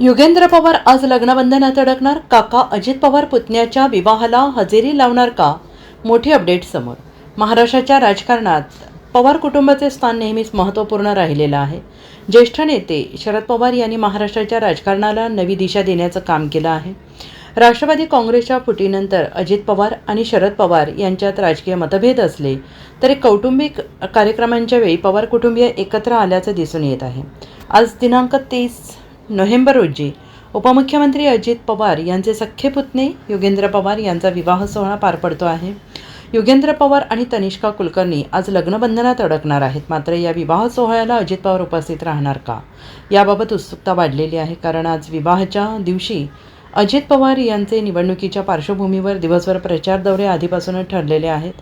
युगेंद्र पवार आज लग्नबंधनात अडकणार. काका अजित पवार पुतण्याच्या विवाहाला हजेरी लावणार का? मोठी अपडेट समोर. महाराष्ट्राच्या राजकारणात पवार कुटुंबाचे स्थान नेहमीच महत्त्वपूर्ण राहिलेलं आहे. ज्येष्ठ नेते शरद पवार यांनी महाराष्ट्राच्या राजकारणाला नवी दिशा देण्याचं काम केलं आहे. राष्ट्रवादी काँग्रेसच्या फुटीनंतर अजित पवार आणि शरद पवार यांच्यात राजकीय मतभेद असले तरी कौटुंबिक कार्यक्रमांच्या वेळी पवार कुटुंबीय एकत्र आल्याचं दिसून येत आहे. आज दिनांक तेवीस नोव्हेंबर रोजी उपमुख्यमंत्री अजित पवार यांचे सख्खे पुतणे योगेंद्र पवार यांचा विवाह सोहळा पार पडतो आहे. योगेंद्र पवार आणि तनिष्का कुलकर्णी आज लग्नबंधनात अडकणार आहेत. मात्र या विवाह सोहळ्याला अजित पवार उपस्थित राहणार का? याबाबत उत्सुकता वाढलेली आहे. कारण आज विवाहाच्या दिवशी अजित पवार यांचे निवडणुकीच्या पार्श्वभूमीवर दिवसभर प्रचार दौरे आधीपासूनच ठरलेले आहेत.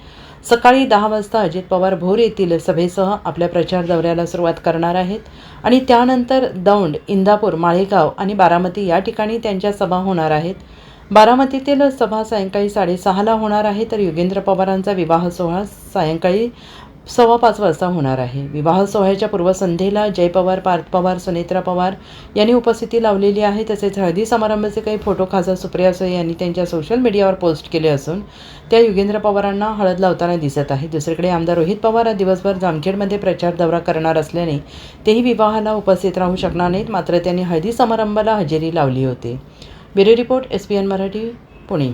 सकाळी दहा वाजता अजित पवार भोर येथील सभेसह आपल्या प्रचार दौऱ्याला सुरुवात करणार आहेत. आणि त्यानंतर दौंड इंदापूर माळेगाव आणि बारामती या ठिकाणी त्यांच्या सभा होणार आहेत. बारामतीतील सभा सायंकाळी साडेसहाला होणार आहे तर योगेंद्र पवारांचा विवाह सोहळा सायंकाळी सव्वा पाच वाजता होणार आहे. विवाह सोहळ्याच्या पूर्वसंध्येला जय पवार पार्थ पवार सुनेत्रा पवार यांनी उपस्थिती लावलेली आहे. तसेच हळदी समारंभाचे काही फोटो खासदार सुप्रिया सुळे यांनी त्यांच्या सोशल मीडियावर पोस्ट केले असून त्या युगेंद्र पवारांना हळद लावताना दिसत आहे. दुसरीकडे आमदार रोहित पवार हा दिवसभर जामखेडमध्ये प्रचार दौरा करणार असल्याने तेही विवाहाला उपस्थित राहू शकणार नाहीत. मात्र त्यांनी हळदी समारंभाला हजेरी लावली होती. Bureau report S P N Marathi Pune.